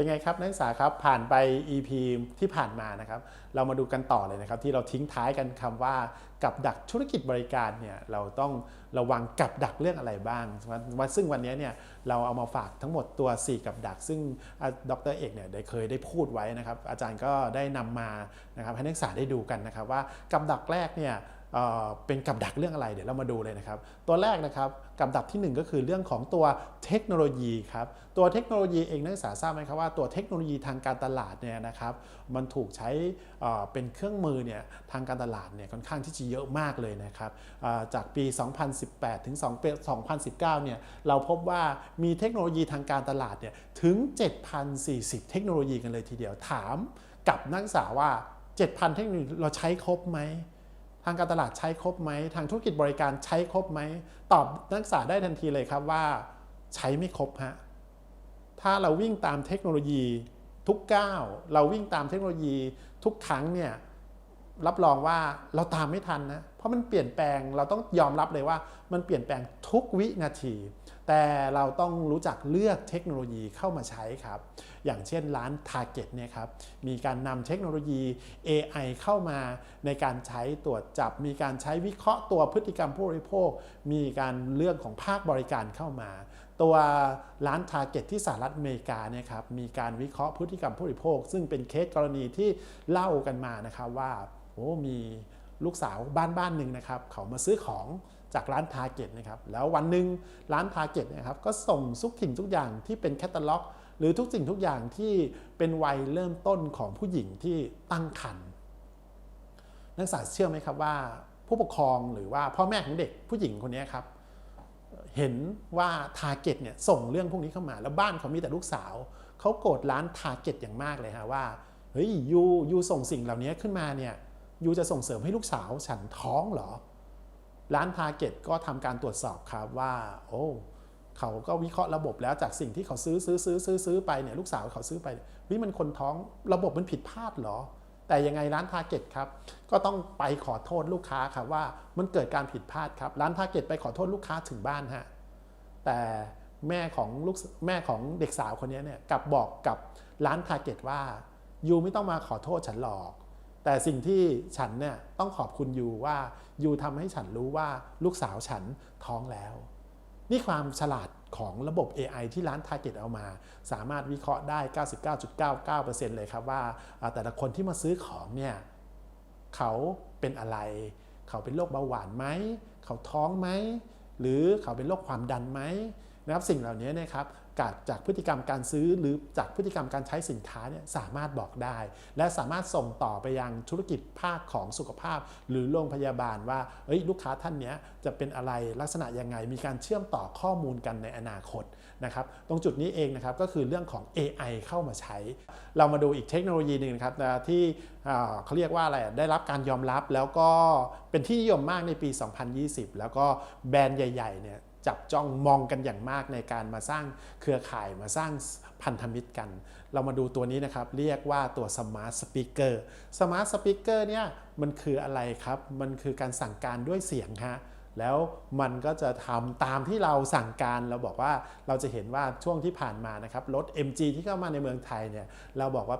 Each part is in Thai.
เป็นไงครับนักศึกษาครับผ่านไป EP ที่ผ่านมานะครับเรามาดูกันต่อเลยนะครับ ที่เราทิ้งท้ายกันคำว่ากับดักธุรกิจบริการเนี่ยเราต้องระวังกับดักเรื่องอะไรบ้างวันซึ่งวันนี้เนี่ยเราเอามาฝากทั้งหมดตัว 4 กับดัก ซึ่งดรเอกเนี่ยได้เคยได้พูดไว้นะครับอาจารย์ก็ได้นำมานะครับให้นักศึกษาได้ดูกันนะครับว่ากับดักแรกเนี่ย เป็นกับดักเรื่องอะไรเดี๋ยวเรามาดูเลยนะครับ ตัวแรกนะครับกับดักที่ 1 ก็คือเรื่องของตัวเทคโนโลยีครับตัวเทคโนโลยีเองนักศึกษาทราบไหมครับว่าตัวเทคโนโลยีทางการตลาดเนี่ยนะครับมันถูกใช้เป็นเครื่องมือเนี่ยทางการตลาดเนี่ยค่อนข้างที่จะเยอะมากเลยนะครับเอ่อจากปี 2018 ถึง 2019 เนี่ยเราพบว่ามีเทคโนโลยีทางการตลาดเนี่ยถึง 7,040 เทคโนโลยีกันเลยทีเดียวถามกับนักศึกษาว่า 7,000 เทคโนโลยีเราใช้ครบไหม ทางการตลาดใช้ครบไหม ทางธุรกิจบริการใช้ครบไหม ตอบนักศึกษาได้ทันทีเลยครับว่า ใช้ไม่ครบฮะ ถ้าเราวิ่งตามเทคโนโลยีทุกก้าว เราวิ่งตามเทคโนโลยีทุกครั้งเนี่ย รับรองว่าเราตามไม่ทันนะ เพราะมันเปลี่ยนแปลง เราต้องยอมรับเลยว่า มันเปลี่ยนแปลงทุกวินาที แต่เราต้องรู้จักเลือกเทคโนโลยีเข้ามาใช้ครับ อย่างเช่นร้าน Target เนี่ยครับ มีการนำเทคโนโลยี AI เข้ามาในการใช้ตรวจจับ มีการใช้วิเคราะห์ตัวพฤติกรรมผู้บริโภค มีการเรื่องของภาคบริการเข้ามา ตัวร้าน Target ที่สหรัฐอเมริกาเนี่ยครับ มีการวิเคราะห์พฤติกรรมผู้บริโภค ซึ่งเป็นเคสกรณีที่เล่ากันมานะครับว่าโอ้มีลูกสาวบ้านบ้านหนึ่งนะครับ เขามาซื้อของ จากร้าน Target นะครับแล้ววันหนึ่งร้าน Target นะครับก็ส่งทุกสิ่งทุกอย่างที่เป็นแคตตาล็อก หรือทุกสิ่งทุกอย่างที่เป็นวัยเริ่มต้นของผู้หญิงที่ตั้งครรภ์นักศึกษาเชื่อไหมครับว่า ผู้ปกครองหรือว่าพ่อแม่ของเด็กผู้หญิงคนนี้ครับเห็นว่า Target เนี่ยส่งเรื่องพวกนี้เข้ามา แล้วบ้านเขามีแต่ลูกสาวเขาโกรธร้าน Target อย่างมากเลยฮะว่าเฮ้ยยูยูส่งสิ่งเหล่านี้ขึ้นมาเนี่ยยูจะส่งเสริมให้ลูกสาวฉันท้องเหรอ ร้าน Target ก็ทำการตรวจสอบครับว่า โอ้เขาก็วิเคราะห์ระบบแล้วจากสิ่งที่เขาซื้อซื้อซื้อซื้อซื้อไปเนี่ยลูกสาวเขาซื้อไปวิมันคนท้องระบบมันผิดพลาดเหรอ แต่ยังไงร้าน Target ครับก็ต้องไปขอโทษลูกค้าครับว่ามันเกิดการผิดพลาดครับร้าน Target ไปขอโทษลูกค้าถึงบ้านฮะแต่แม่ของลูกแม่ของเด็กสาวคนนี้เนี่ยกลับบอกกับร้าน Target ว่ายูไม่ต้องมาขอโทษฉันหรอก แต่สิ่งที่ฉันเนี่ยต้องขอบคุณยูว่ายูทำให้ฉันรู้ว่าลูกสาวฉันท้องแล้ว นี่ความฉลาดของระบบ AI ที่ร้าน Target เอามา สามารถวิเคราะห์ได้ 99.99%เลยครับว่า แต่ละคนที่มาซื้อของเนี่ยเขาเป็นอะไร เขาเป็นโรคเบาหวานไหม เขาท้องไหม หรือเขาเป็นโรคความดันไหมนะครับสิ่งเหล่านี้นะครับ จากพฤติกรรมการซื้อหรือจากพฤติกรรมการใช้สินค้าเนี่ยสามารถบอกได้ และสามารถส่งต่อไปยังธุรกิจภาคของสุขภาพ หรือโรงพยาบาลว่าเอ้ยลูกค้าท่านนี้จะเป็นอะไรลักษณะยังไง มีการเชื่อมต่อข้อมูลกันในอนาคตนะครับตรงจุดนี้เองนะครับก็คือเรื่องของ AI เข้ามาใช้ เรามาดูอีกเทคโนโลยีหนึ่งครับที่เขาเรียกว่าอะไรได้รับการยอมรับแล้วก็เป็นที่นิยมมากในปี 2020 แล้วก็แบรนด์ใหญ่ๆเนี่ย จับจ้องมองกันอย่างมากในการมาสร้างเครือข่ายมาสร้างพันธมิตรกัน เรามาดูตัวนี้นะครับ เรียกว่าตัว Smart Speaker Smart Speaker เนี่ยมันคืออะไรครับ มันคือการสั่งการด้วยเสียงฮะแล้วมันก็จะทำตามที่เราสั่งการเราบอกว่าเราจะเห็นว่าช่วงที่ผ่านมานะครับรถ MG ที่เข้ามาในเมืองไทยเนี่ยเราบอกว่า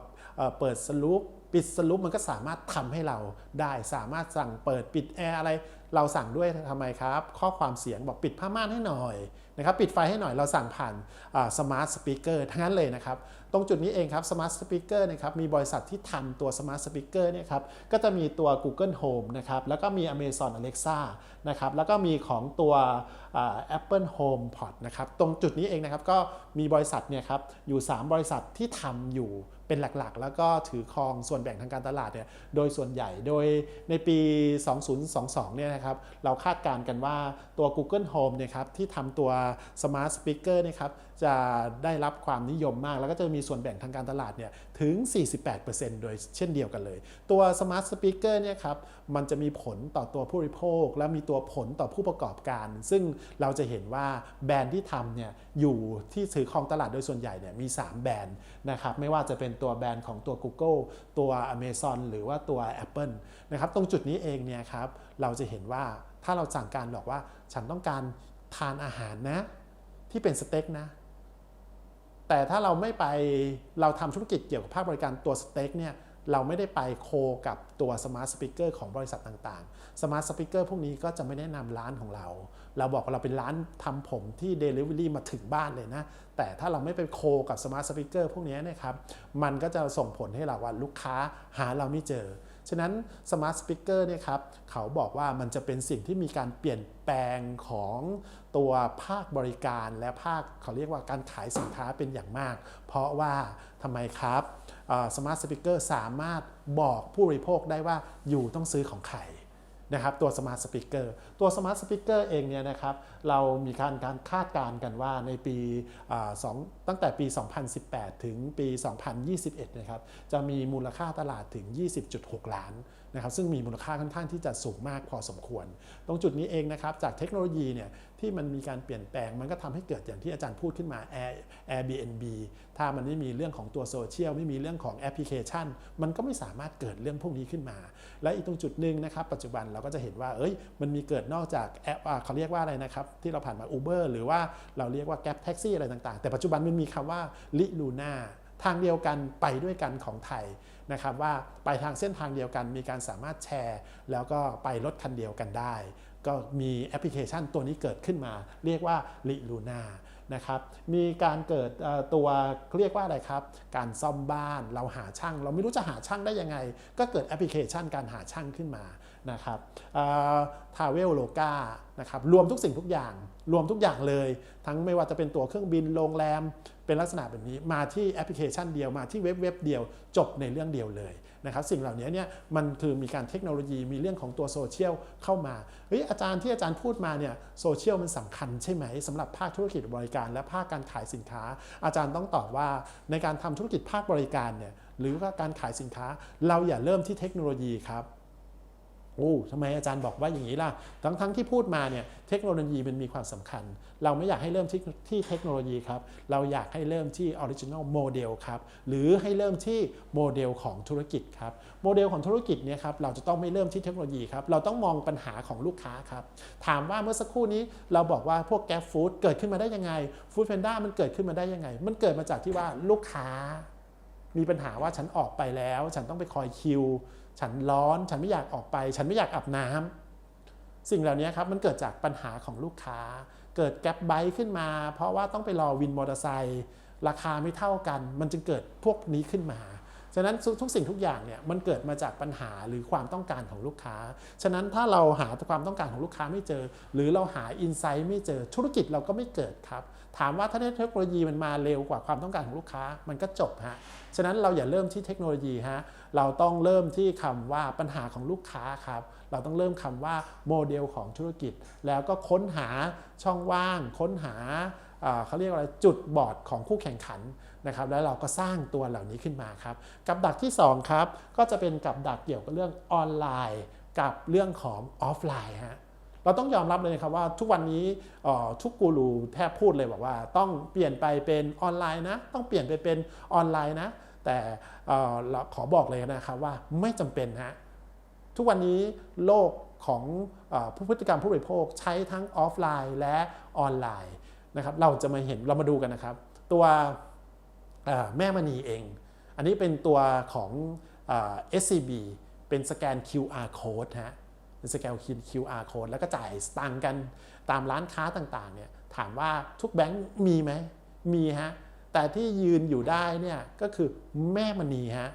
เปิดสลูปปิดสลูปมันก็สามารถทำให้เราได้สามารถสั่งเปิดปิดแอร์อะไร เราสั่งด้วยทำไมครับ ข้อความเสียงบอกปิดผ้าม่านให้หน่อยนะครับปิดไฟให้หน่อยเราสั่งผ่านสมาร์ทสปีกเกอร์ทั้งนั้นเลยนะครับ ตรงจุดนี้เองครับสมาร์ทสปีกเกอร์นะครับมีบริษัทที่ทำตัวสมาร์ทสปีกเกอร์เนี่ยครับก็จะมีตัว Google Home นะครับแล้วก็มี Amazon Alexa นะครับแล้วก็มีของตัว Apple Home Pod นะครับตรงจุดนี้เองนะครับก็มีบริษัทเนี่ยครับอยู่ 3 บริษัทที่ทำอยู่ เป็นหลักๆ แล้วก็ถือครองส่วนแบ่งทางการตลาดเนี่ยโดยส่วนใหญ่โดยในปี 2022 เนี่ยนะครับเราคาดการณ์กันว่าตัว Google Home เนี่ยครับที่ทำตัว Smart Speaker นะครับ จะได้รับความนิยมมาก แล้วก็จะมีส่วนแบ่งทางการตลาดเนี่ยถึง 48%โดยเช่นเดียวกันเลย ตัว Smart Speaker เนี่ยครับมันจะมีผลต่อตัวผู้บริโภค และมีตัวผลต่อผู้ประกอบการ ซึ่งเราจะเห็นว่าแบรนด์ที่ทำเนี่ยอยู่ที่ถือครองตลาดโดยส่วนใหญ่เนี่ยมี 3 แบรนด์นะครับไม่ว่าจะเป็นตัวแบรนด์ของตัว Google ตัว Amazon หรือว่าตัว Apple นะครับตรงจุดนี้เองเนี่ยครับเราจะเห็นว่าถ้าเราสั่งการบอกว่าฉันต้องการทานอาหารนะ ที่เป็นสเต็กนะ แต่ถ้าเราไม่ไปเราทำธุรกิจเกี่ยวกับภาคบริการตัวสเต็กเนี่ยเราไม่ได้ไปโคกับตัวสมาร์ทสปีกเกอร์ของบริษัทต่างๆ สมาร์ทสปีกเกอร์พวกนี้ก็จะไม่แนะนำร้านของเรา เราบอกว่าเราเป็นร้านทำผมที่ Delivery มาถึงบ้านเลยนะ แต่ถ้าเราไม่ไปโคกับสมาร์ทสปีกเกอร์พวกนี้นะครับ มันก็จะส่งผลให้เราว่าลูกค้าหาเราไม่เจอ ฉะนั้นสมาร์ทสปิเกอร์เนี่ยครับเขาบอกว่ามันจะเป็นสิ่งที่มีการเปลี่ยนแปลงของตัวภาคบริการและภาคเขาเรียกว่าการขายสินค้าเป็นอย่างมาก เพราะว่าทำไมครับสมาร์ทสปีกเกอร์สามารถบอกผู้บริโภคได้ว่าอยู่ต้องซื้อของใคร นะครับตัว Smart Speaker ตัว Smart Speaker เองเนี่ยนะครับเรามีการการคาดการณ์กันว่าในปีสองตั้งแต่ปี 2018 ถึงปี 2021 นะครับจะมีมูลค่าตลาดถึง 20.6 ล้าน นะครับซึ่งมีมูลค่าค่อนข้างที่จะสูงมากพอสมควร ตรงจุดนี้เองนะครับจากเทคโนโลยีเนี่ยที่มันมีการเปลี่ยนแปลงมันก็ทำให้เกิดอย่างที่อาจารย์พูดขึ้นมา Air Airbnb ถ้ามันไม่มีเรื่องของตัวโซเชียลไม่มีเรื่องของแอปพลิเคชัน มันก็ไม่สามารถเกิดเรื่องพวกนี้ขึ้นมา และอีกตรงจุดหนึ่งนะครับปัจจุบันเราก็จะเห็นว่าเอ้ยมันมีเกิดนอกจากแอปเขาเรียกว่าอะไรนะครับที่เราผ่านมา Uber หรือว่าเราเรียกว่า Gap Taxi อะไรต่างๆ แต่ปัจจุบันมันมีคำว่าลิลูน่าทางเดียวกันไปด้วยกันของไทย นะครับว่าไปทางเส้นทางเดียวกัน มีการสามารถแชร์ แล้วก็ไปรถคันเดียวกันได้ ก็มีแอปพลิเคชันตัวนี้เกิดขึ้นมา เรียกว่าลิลูน่านะครับมีการเกิดตัวเรียกว่าอะไรครับ การซ่อมบ้านเราหาช่าง เราไม่รู้จะหาช่างได้ยังไง ก็เกิดแอปพลิเคชันการหาช่างขึ้นมานะครับทาเวลโลกานะครับรวมทุกสิ่งทุกอย่าง รวมทุกอย่างเลย ทั้งไม่ว่าจะเป็นตัวเครื่องบินโรงแรม เป็นลักษณะแบบนี้มาที่แอปพลิเคชันเดียวมาที่เว็บเว็บเดียวจบในเรื่องเดียวเลยนะครับสิ่งเหล่านี้เนี่ยมันคือมีการเทคโนโลยีมีเรื่องของตัวโซเชียลเข้ามาเฮ้ยอาจารย์ที่อาจารย์พูดมาเนี่ยโซเชียลมันสำคัญใช่ไหมสำหรับภาคธุรกิจบริการ และภาคการขายสินค้า อาจารย์ต้องตอบว่าในการทำธุรกิจภาคบริการเนี่ยหรือว่าการขายสินค้า เราอย่าเริ่มที่เทคโนโลยีครับ โอ้ทำไมอาจารย์บอกว่าอย่างนี้ล่ะ ทั้งทั้งที่พูดมาเนี่ยเทคโนโลยีมันมีความสำคัญ เราไม่อยากให้เริ่มที่ที่เทคโนโลยีครับ เราอยากให้เริ่มที่ออริจินอลโมเดลครับ หรือให้เริ่มที่โมเดลของธุรกิจครับ โมเดลของธุรกิจเนี่ยครับ เราจะต้องไม่เริ่มที่เทคโนโลยีครับ เราต้องมองปัญหาของลูกค้าครับ ถามว่าเมื่อสักครู่นี้เราบอกว่าพวกแก f ฟู้ดเกิดขึ้นมาได้ยังไงฟู้ดแพนด้ามันเกิดขึ้นมาได้ยังไง มันเกิดมาจากที่ว่าลูกค้ามีปัญหาว่าฉันออกไปแล้ว ฉันต้องไปคอยคิว ฉันร้อน ฉันไม่อยากออกไป ฉันไม่อยากอาบน้ำสิ่งเหล่านี้ครับมันเกิดจากปัญหาของลูกค้า เกิดแกลบไบขึ้นมา เพราะว่าต้องไปรอวินมอเตอร์ไซค์ราคาไม่เท่ากัน มันจึงเกิดพวกนี้ขึ้นมา ฉะนั้นทุกสิ่งทุกอย่างเนี่ยมันเกิดมาจากปัญหาหรือความต้องการของลูกค้า ฉะนั้นถ้าเราหาความต้องการของลูกค้าไม่เจอ หรือเราหาอินไซต์ไม่เจอธุรกิจเราก็ไม่เกิดครับ ถามว่าถ้าเทคโนโลยีมันมาเร็วกว่าความต้องการของลูกค้ามันก็จบฮะฉะนั้นเราอย่าเริ่มที่เทคโนโลยีฮะเราต้องเริ่มที่คำว่าปัญหาของลูกค้าครับเราต้องเริ่มคำว่าโมเดลของธุรกิจ แล้วก็ค้นหาช่องว่าง ค้นหาเขาเรียกว่าจุดบอดของคู่แข่งขัน นะครับแล้วเราก็สร้างตัวเหล่านี้ขึ้นมาครับ กับดักที่2ครับก็จะเป็นกับดักเกี่ยวกับเรื่องออนไลน์ กับเรื่องของออฟไลน์ฮะเราต้องยอมรับเลยนะครับว่าทุกวันนี้ทุกกูรูแทบพูดเลยบอกว่า ต้องเปลี่ยนไปเป็นออนไลน์นะ ต้องเปลี่ยนไปเป็นออนไลน์นะ แต่เราขอบอกเลยนะครับว่าไม่จำเป็นฮะทุกวันนี้โลกของผู้พฤติกรรมผู้บริโภคใช้ทั้งออฟไลน์และออนไลน์นะครับเราจะมาเห็นเรามาดูกันนะครับ ตัว แม่มณีเอง อันนี้เป็นตัวของอ SCB เป็นสแกน QR code ฮะเป็นสแกน QR code แล้วก็จ่ายสตังกันตามร้านค้าต่างๆเนี่ยถามว่าทุกแบงก์มีไหมมีฮะ แต่ที่ยืนอยู่ได้เนี่ยก็คือแม่มณีฮะ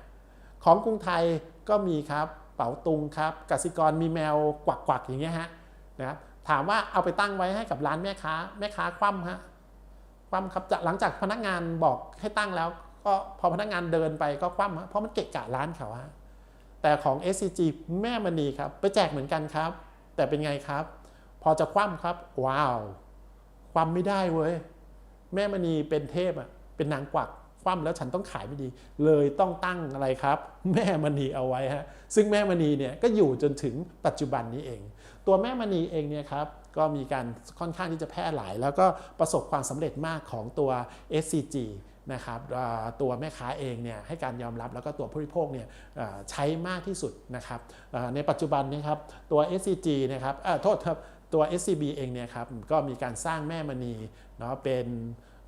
ของกรุงไทยก็มีครับเป๋าตุงครับกสิกรมีแมวกวักกวักอย่างเงี้ยฮะนะครับถามว่าเอาไปตั้งไว้ให้กับร้านแม่ค้า แม่ค้าคว่ำฮะ คว่ำครับหลังจากพนักงานบอกให้ตั้งแล้ว ก็พอพนักงานเดินไปก็คว่ำเพราะมันเกะกะร้านเขาฮะแต่ของ SCG แม่มณีครับ ไปแจกเหมือนกันครับ แต่เป็นไงครับ พอจะคว่ำครับ ว้าว คว่ำไม่ได้เว้ย แม่มณีเป็นเทพอะเป็นนางกวักคว่ำแล้วฉันต้องขายไม่ดี เลยต้องตั้งอะไรครับ แม่มณีเอาไว้ฮะซึ่งแม่มณีเนี่ยก็อยู่จนถึงปัจจุบันนี้เอง ตัวแม่มณีเองเนี่ยครับ ก็มีการค่อนข้างที่จะแพร่หลาย แล้วก็ประสบความสำเร็จมากของตัว SCG นะครับตัวแม่ค้าเองเนี่ยให้การยอมรับแล้วก็ตัวผู้บริโภคเนี่ยใช้มากที่สุดนะครับในปัจจุบันนี้ครับตัว SCG นะครับโทษครับตัว SCB เองเนี่ยครับก็มีการสร้างแม่มณีเนาะเป็น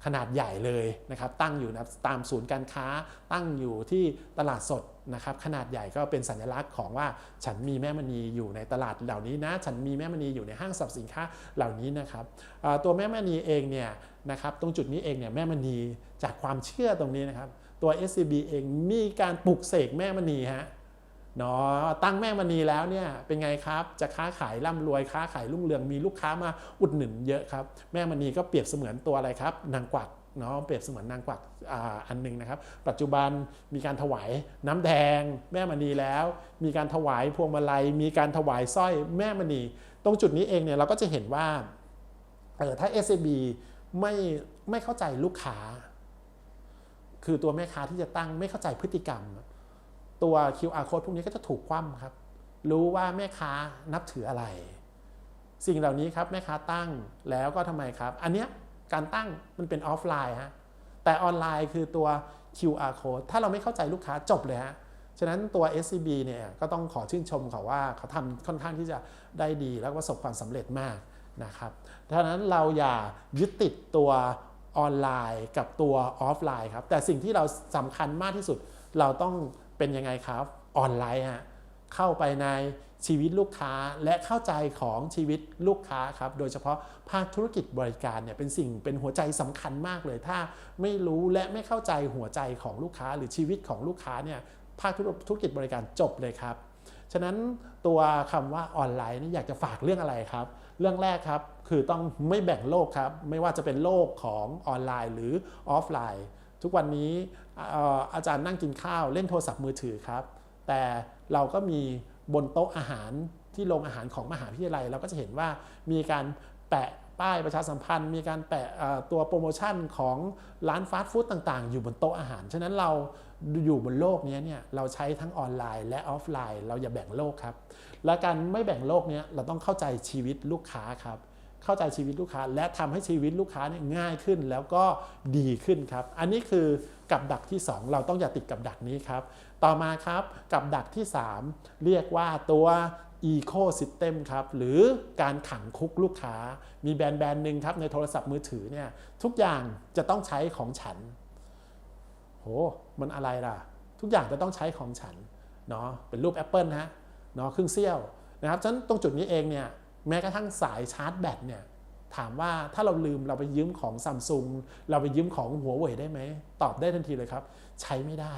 ขนาดใหญ่เลยนะครับตั้งอยู่นะตามศูนย์การค้าตั้งอยู่ที่ตลาดสด นะครับขนาดใหญ่ก็เป็นสัญลักษณ์ของว่าฉันมีแม่มณีอยู่ในตลาดเหล่านี้นะ ฉันมีแม่มณีอยู่ในห้างสรรพสินค้าเหล่านี้นะครับตัวแม่มณีเองเนี่ยนะครับตรงจุดนี้เองเนี่ยแม่มณีจากความเชื่อตรงนี้นะครับตัว SCB เองมีการปลุกเสกแม่มณีฮะเนาะตั้งแม่มณีแล้วเนี่ยเป็นไงครับจะค้าขายร่ำรวยค้าขายรุ่งเรืองมีลูกค้ามาอุดหนุนเยอะครับแม่มณีก็เปรียบเสมือนตัวอะไรครับนางกวัก เนาะเปรียบเสมือนนางกวักอ,อันหนึ่งนะครับ ปัจจุบันมีการถวายน้ำแดง แม่มณีแล้ว มีการถวายพวงมาลัย มีการถวายสร้อยแม่มณี ตรงจุดนี้เองเนี่ยเราก็จะเห็นว่าเออถ้า SCB ไม่ไม่เข้าใจลูกค้า คือตัวแม่ค้าที่จะตั้งไม่เข้าใจพฤติกรรม ตัว QR code พวกนี้ก็จะถูกคว่ำครับ รู้ว่าแม่ค้านับถืออะไร สิ่งเหล่านี้ครับแม่ค้าตั้งแล้วก็ทำไมครับ อันเนี้ย การตั้งมันเป็นออฟไลน์ฮะแต่ออนไลน์คือตัว QR code ถ้าเราไม่เข้าใจลูกค้าจบเลยฮะฉะนั้นตัว SCB เนี่ยก็ต้องขอชื่นชมเขาว่าเขาทำค่อนข้างที่จะได้ดีแล้วประสบความสำเร็จมากนะครับดังนั้นเราอย่ายึดติดตัวออนไลน์กับตัวออฟไลน์ครับ แต่สิ่งที่เราสำคัญมากที่สุดเราต้องเป็นยังไงครับออนไลน์ฮะ เข้าไปในชีวิตลูกค้าและเข้าใจของชีวิตลูกค้าครับ โดยเฉพาะภาคธุรกิจบริการเนี่ยเป็นสิ่งเป็นหัวใจสำคัญมากเลย ถ้าไม่รู้และไม่เข้าใจหัวใจของลูกค้า หรือชีวิตของลูกค้าเนี่ยภาคธุรกิจบริการจบเลยครับ ฉะนั้นตัวคำว่าออนไลน์นี่อยากจะฝากเรื่องอะไรครับ เรื่องแรกครับคือต้องไม่แบ่งโลกครับ ไม่ว่าจะเป็นโลกของออนไลน์หรือออฟไลน์ ทุกวันนี้อาจารย์นั่งกินข้าวเล่นโทรศัพท์มือถือครับ แต่เราก็มีบนโต๊ะอาหารที่โรงอาหารของมหาวิทยาลัย เราก็จะเห็นว่ามีการแปะป้ายประชาสัมพันธ์ มีการแปะตัวโปรโมชั่นของร้านฟาสต์ฟู้ดต่างๆ อยู่บนโต๊ะอาหาร ฉะนั้นเราอยู่บนโลกนี้เนี่ยเราใช้ทั้งออนไลน์และออฟไลน์ เราอย่าแบ่งโลกครับ และการไม่แบ่งโลกเนี้ยเราต้องเข้าใจชีวิตลูกค้าครับ เข้าใจชีวิตลูกค้า และทำให้ชีวิตลูกค้าเนี่ยง่ายขึ้นแล้วก็ดีขึ้นครับ อันนี้คือกับดักที่ 2 เราต้องอย่าติดกับดักนี้ครับ ต่อมาครับกับดักที่ 3 เรียกว่าตัว Ecosystem ครับ หรือการขังคุกลูกค้า มีแบรนด์แบรนด์หนึ่งครับ ในโทรศัพท์มือถือเนี่ยทุกอย่างจะต้องใช้ของฉัน โห มันอะไรล่ะ ทุกอย่างจะต้องใช้ของฉันเนาะเป็นรูป Apple นะฮะเนาะครึ่งเสี้ยวนะครับฉะนั้นตรงจุดนี้เองเนี่ย แม้กระทั่งสายชาร์จแบตเนี่ยถามว่าถ้าเราลืมเราไปยืมของซัมซุงเราไปยืมของหัวเว่ยได้ไหม ตอบได้ทันทีเลยครับ ใช้ไม่ได้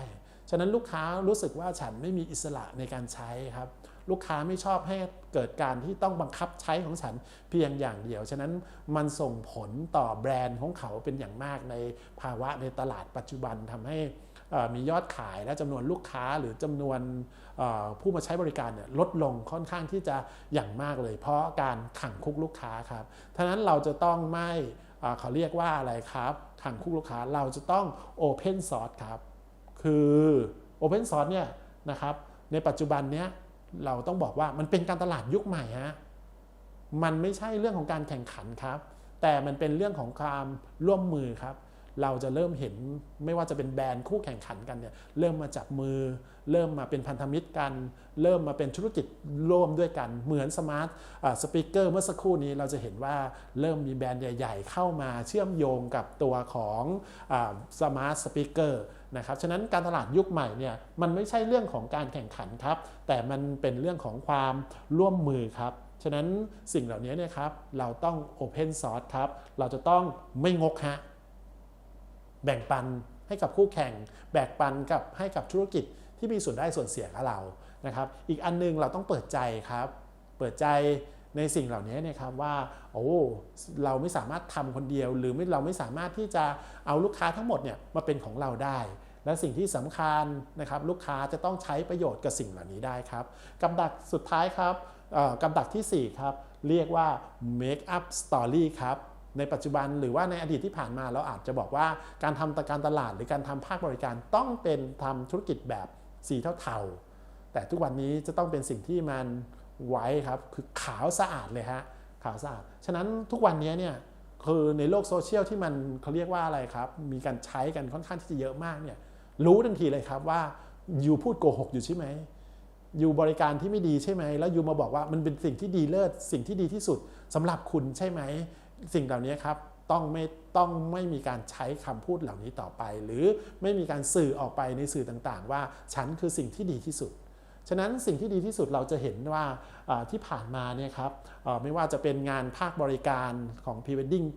ฉะนั้นลูกค้ารู้สึกว่าฉันไม่มีอิสระในการใช้ครับ ลูกค้าไม่ชอบให้เกิดการที่ต้องบังคับใช้ของฉันเพียงอย่างเดียว ฉะนั้นมันส่งผลต่อแบรนด์ของเขาเป็นอย่างมากในภาวะในตลาดปัจจุบันทำให้ มียอดขายและจำนวนลูกค้าหรือจำนวนผู้มาใช้บริการเนี่ยลดลงค่อนข้างที่จะอย่างมากเลย เพราะการขังคุกลูกค้าครับฉะนั้นเราจะต้องไม่เอ่อเขาเรียกว่าอะไรครับขังคุกลูกค้าเราจะต้อง Open Source ครับ คือ Open Source เนี่ยนะครับในปัจจุบันเนี้ยเราต้องบอกว่ามันเป็นการตลาดยุคใหม่ฮะมันไม่ใช่เรื่องของการแข่งขันครับ แต่มันเป็นเรื่องของความร่วมมือครับ เราจะเริ่มเห็นไม่ว่าจะเป็นแบรนด์คู่แข่งขันกันเนี่ยเริ่มมาจับมือ เริ่มมาเป็นพันธมิตรกัน เริ่มมาเป็นธุรกิจร่วมด้วยกันเหมือนสมาร์ทสปีกเกอร์เมื่อสักครู่นี้เราจะเห็นว่าเริ่มมีแบรนด์ใหญ่ๆ เข้ามาเชื่อมโยงกับตัวของสมาร์ทสปีกเกอร์นะครับฉะนั้นการตลาดยุคใหม่เนี่ยมันไม่ใช่เรื่องของการแข่งขันครับ แต่มันเป็นเรื่องของความร่วมมือครับฉะนั้นสิ่งเหล่านี้เนี่ยครับเราต้อง Open Source ครับ เราจะต้องไม่งกฮะ แบ่งปันให้กับคู่แข่ง แบ่งปันกับให้กับธุรกิจที่มีส่วนได้ส่วนเสียกับเรานะครับ อีกอันนึงเราต้องเปิดใจครับ เปิดใจในสิ่งเหล่านี้นี่ยครับว่าโอ้เราไม่สามารถทำคนเดียว หรือไม่เราไม่สามารถที่จะเอาลูกค้าทั้งหมดเนี่ยมาเป็นของเราได้ และสิ่งที่สำคัญนะครับลูกค้าจะต้องใช้ประโยชน์กับสิ่งเหล่านี้ได้ครับกับดักสุดท้ายครับกับดักทีสี่ 4 ครับ เรียกว่า make up story ครับ ในปัจจุบันหรือว่าในอดีตที่ผ่านมาเราอาจจะบอกว่าการทำการตลาดหรือการทำภาคบริการต้องเป็นทำธุรกิจแบบสีเทาๆแต่ทุกวันนี้จะต้องเป็นสิ่งที่มันไว้ครับคือขาวสะอาดเลยฮะขาวสะอาด ฉะนั้นทุกวันนี้เนี่ยคือในโลกโซเชียลที่มันเขาเรียกว่าอะไรครับ มีการใช้กันค่อนข้างที่จะเยอะมากเนี่ยรู้ทันทีเลยครับว่ายูพูดโกหกอยู่ใช่ไหมอยู่บริการที่ไม่ดีใช่ไหม แล้วยูมาบอกว่ามันเป็นสิ่งที่ดีเลิศสิ่งที่ดีที่สุดสำหรับคุณใช่ไหม สิ่งเหล่านี้ครับต้องไม่ต้องไม่มีการใช้คำพูดเหล่านี้ต่อไป หรือไม่มีการสื่อออกไปในสื่อต่างๆ ว่าฉันคือสิ่งที่ดีที่สุด ฉะนั้นสิ่งที่ดีที่สุดเราจะเห็นว่าที่ผ่านมาเนี่ยครับไม่ว่าจะเป็นงานภาคบริการของ Pre Wedding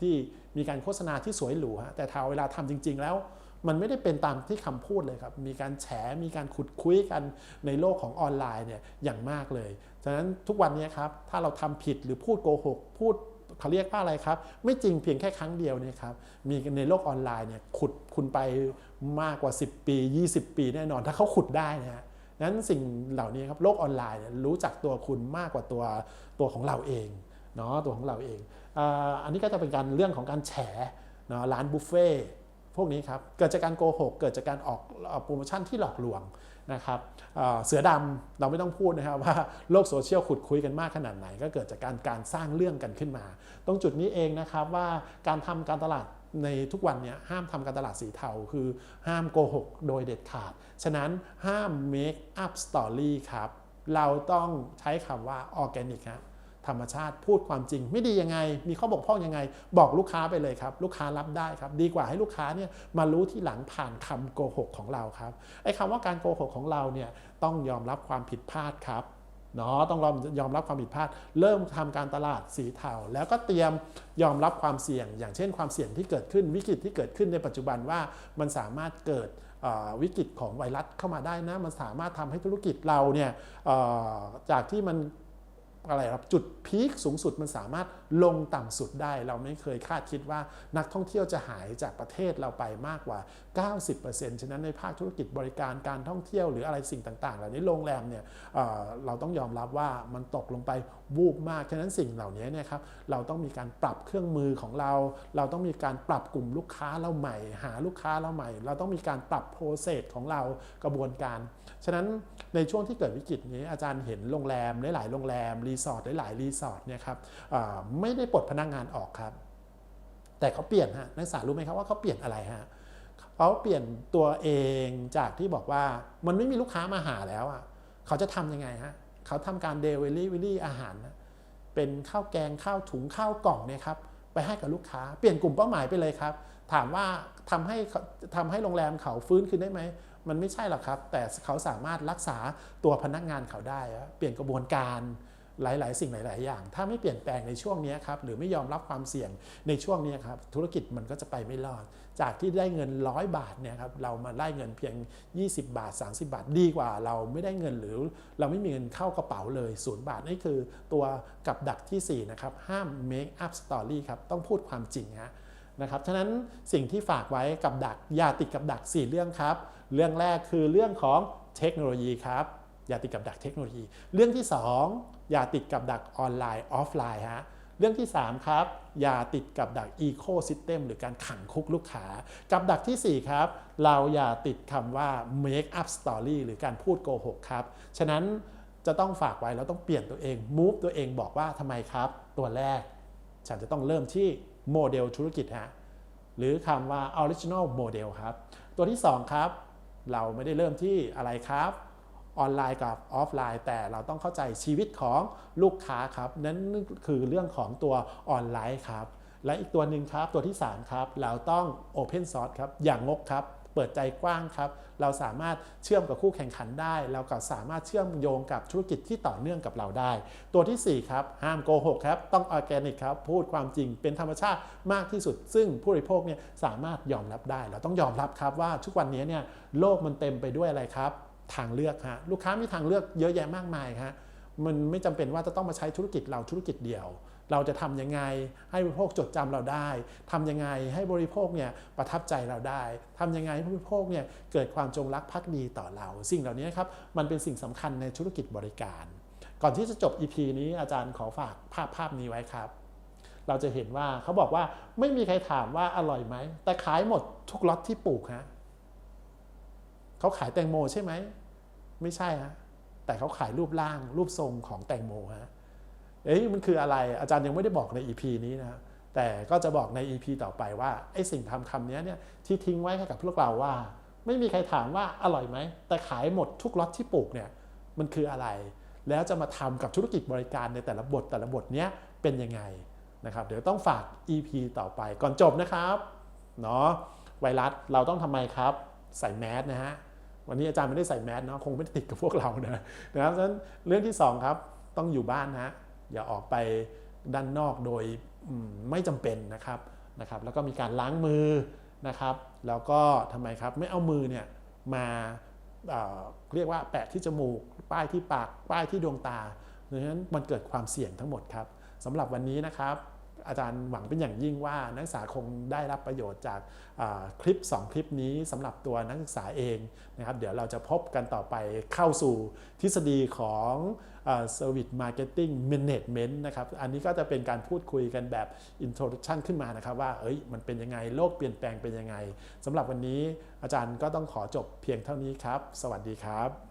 ที่มีการโฆษณาที่สวยหรูฮะแต่ถ้าเวลาทำจริง ๆ แล้ว มันไม่ได้เป็นตามที่คำพูดเลยครับ มีการแฉ มีการขุดคุยกันในโลกของออนไลน์เนี่ยอย่างมากเลย ฉะนั้นทุกวันนี้ครับถ้าเราทำผิดหรือพูดโกหกพูด เขาเรียกว่าอะไรครับ ไม่จริงเพียงแค่ครั้งเดียวนี่ครับ มีในโลกออนไลน์เนี่ยขุดคุณไปมากกว่า 10 ปี 20 ปีแน่นอน ถ้าเขาขุดได้นะฮะนั้นสิ่งเหล่านี้ครับโลกออนไลน์เนี่ยรู้จักตัวคุณมากกว่าตัวตัวของเราเองเนาะตัวของเราเองอันนี้ก็จะเป็นการเรื่องของการแฉเนาะร้านบุฟเฟ่พวกนี้ครับเกิดจากการโกหก เกิดจากการออกโปรโมชั่นที่หลอกลวง นะครับเสือดำเราไม่ต้องพูดนะครับว่าโลกโซเชียลขุดคุยกันมากขนาดไหน ก็เกิดจากการการสร้างเรื่องกันขึ้นมา ตรงจุดนี้เองนะครับว่าการทำการตลาดในทุกวันเนี้ห้ามทำการตลาดสีเทาคือห้ามโกหกโดยเด็ดขาด ฉะนั้นห้าม make up story ครับ เราต้องใช้คำว่า organic ครับ ธรรมชาติพูดความจริง ไม่ดียังไง มีข้อบกพร่องยังไง บอกลูกค้าไปเลยครับ ลูกค้ารับได้ครับ ดีกว่าให้ลูกค้าเนี่ยมารู้ที่หลังผ่านคำโกหกของเราครับไอ้คำว่าการโกหกของเราเนี่ยต้องยอมรับความผิดพลาดครับเนาะต้องยอมรับความผิดพลาด เริ่มทำการตลาดสีเทาแล้วก็เตรียมยอมรับความเสี่ยง อย่างเช่นความเสี่ยงที่เกิดขึ้นวิกฤตที่เกิดขึ้นในปัจจุบันว่ามันสามารถเกิดวิกฤตของไวรัสเข้ามาได้นะ มันสามารถทำให้ธุรกิจเราเนี่ยจากที่มัน อะไรครับจุดพีคสูงสุดมันสามารถลงต่ำสุดได้ เราไม่เคยคาดคิดว่านักท่องเที่ยวจะหายจากประเทศเราไปมากกว่า 90%ฉะนั้นในภาคธุรกิจบริการการท่องเที่ยวหรืออะไรสิ่งต่างๆเหล่านี้โรงแรมเนี่ยเเราต้องยอมรับว่ามันตกลงไปวูบมาก ฉะนั้นสิ่งเหล่านี้เนี่ยครับเราต้องมีการปรับเครื่องมือของเรา เราต้องมีการปรับกลุ่มลูกค้าเราใหม่ หาลูกค้าเราใหม่ เราต้องมีการปรับโปรเซสของเรากระบวนการ ฉะนั้นในช่วงที่เกิดวิกฤตนี้อาจารย์เห็นโรงแรมหลายๆโรงแรมรีสอร์ทหลายรีสอร์ทเนี่ยครับไม่ได้ปลดพนักงานออกครับ แต่เขาเปลี่ยนฮะนักศึกษารู้ไหมครับว่าเขาเปลี่ยนอะไรฮะเขาเปลี่ยนตัวเองจากที่บอกว่ามันไม่มีลูกค้ามาหาแล้วอะเขาจะทำยังไงฮะเขาทำการเดลิเวอรี่อาหารนะเป็นข้าวแกงข้าวถุงข้าวกล่องเนี่ยครับไปให้กับลูกค้า เปลี่ยนกลุ่มเป้าหมายไปเลยครับ ถามว่าทำให้ทำให้โรงแรมเขาฟื้นขึ้นได้ไหมมันไม่ใช่หรอกครับ แต่เขาสามารถรักษาตัวพนักงานเขาได้ เปลี่ยนกระบวนการ หลาย ๆ สิ่งหลาย ๆ อย่าง ถ้าไม่เปลี่ยนแปลงในช่วงนี้ครับหรือไม่ยอมรับความเสี่ยงในช่วงนี้ครับธุรกิจมันก็จะไปไม่รอด จากที่ได้เงินร้อยบาทเนี่ยครับเรามาได้เงินเพียง 20 บาท 30 บาทดีกว่า เราไม่ได้เงินหรือเราไม่มีเงินเข้ากระเป๋าเลยศูนย์บาทนี่คือตัวกับดักทีสี่4นะครับห้าม make up story ครับต้องพูดความจริงฮะนะครับฉะนั้นสิ่งที่ฝากไว้กับดักอย่าติดกับดัก 4 เรื่องครับ เรื่องแรกคือเรื่องของเทคโนโลยีครับอย่าติดกับดักเทคโนโลยี เรื่องที่ 2 อย่าติดกับดักออนไลน์ออฟไลน์ฮะเรื่องที่ 3 ครับ อย่าติดกับดักอีโคซิสเต็มหรือการขังคุกลูกค้ากับดักทีสี่4 ครับ เราอย่าติดคำว่า make up story หรือการพูดโกหกครับ ฉะนั้นจะต้องฝากไว้เราต้องเปลี่ยนตัวเอง move ตัวเองบอกว่าทำไมครับ ตัวแรก ฉันจะต้องเริ่มที่โมเดลธุรกิจฮะหรือคำว่า original model ครับ ตัวที่ 2 ครับ เราไม่ได้เริ่มที่อะไรครับ ออนไลน์กับออฟไลน์ แต่เราต้องเข้าใจชีวิตของลูกค้าครับนั่นคือเรื่องของตัวออนไลน์ครับ และอีกตัวหนึ่งครับตัวที่ 3 ครับ เราต้อง Open Source ครับ อย่างงกครับเปิดใจกว้างครับ เราสามารถเชื่อมกับคู่แข่งขันได้ เราก็สามารถเชื่อมโยงกับธุรกิจที่ต่อเนื่องกับเราได้ ตัวทีสี่4 ครับ ห้ามโกหกครับ ต้องออร์แกนิกครับ พูดความจริงเป็นธรรมชาติมากที่สุด ซึ่งผู้บริโภคเนี่ยสามารถยอมรับได้ เราต้องยอมรับครับว่าทุกวันนี้เนี่ยโลกมันเต็มไปด้วยอะไรครับ ทางเลือกฮะลูกค้ามีทางเลือกเยอะแยะมากมายฮะมันไม่จำเป็นว่าจะต้องมาใช้ธุรกิจเราธุรกิจเดียว เราจะทำยังไงให้บริโภคจดจำเราได้ทำยังไงให้บริโภคเนี่ยประทับใจเราได้ทำยังไงให้บริโภคเนี่ยเกิดความจงรักภักดีต่อเรา สิ่งเหล่านี้ครับมันเป็นสิ่งสำคัญในธุรกิจบริการ ก่อนที่จะจบ EP นี้อาจารย์ขอฝากภาพภาพนี้ไว้ครับ เราจะเห็นว่าเขาบอกว่าไม่มีใครถามว่าอร่อยไหมแต่ขายหมดทุกล็อตที่ปลูกฮะ เขาขายแตงโมใช่ไหม ไม่ใช่ฮะแต่เขาขายรูปร่างรูปทรงของแตงโมฮะเอ้ยมันคืออะไรอาจารย์ยังไม่ได้บอกใน EP นี้นะแต่ก็จะบอกใน EP ต่อไปว่าไอ้สิ่งทำคำนี้เนี่ยที่ทิ้งไว้ให้กับพวกเราว่า ไม่มีใครถามว่าอร่อยไหม แต่ขายหมดทุกล็อตที่ปลูกเนี่ยมันคืออะไร แล้วจะมาทำกับธุรกิจบริการในแต่ละบทแต่ละบทเนี้ยเป็นยังไงนะครับเดี๋ยวต้องฝาก EP ต่อไปก่อนจบนะครับเนาะไวรัสเราต้องทำไมครับ ใส่แมสนะฮะ วันนี้อาจารย์ไม่ได้ใส่แมสเนาะคงไม่ติดกับพวกเรานะนะครับฉะนั้นเรื่องที่สองครับต้องอยู่บ้านนะฮะอย่าออกไปด้านนอกโดยไม่จำเป็นนะครับนะครับแล้วก็มีการล้างมือนะครับ แล้วก็ทำไมครับไม่เอามือเนี่ยมาเเรียกว่าแปะที่จมูก ป้ายที่ปาก ป้ายที่ดวงตาดังนั้นมันเกิดความเสี่ยงทั้งหมดครับสำหรับวันนี้นะครับ อาจารย์หวังเป็นอย่างยิ่งว่านักศึกษาคงได้รับประโยชน์จากคลิป 2 คลิปนี้สำหรับตัวนักศึกษาเองนะครับเดี๋ยวเราจะพบกันต่อไปเข้าสู่ทฤษฎีของอ่า Service Marketing Management นะครับอันนี้ก็จะเป็นการพูดคุยกันแบบ Introduction ขึ้นมานะครับว่าเอ้ยมันเป็นยังไงโลกเปลี่ยนแปลงเป็นยังไงสำหรับวันนี้อาจารย์ก็ต้องขอจบเพียงเท่านี้ครับ สวัสดีครับ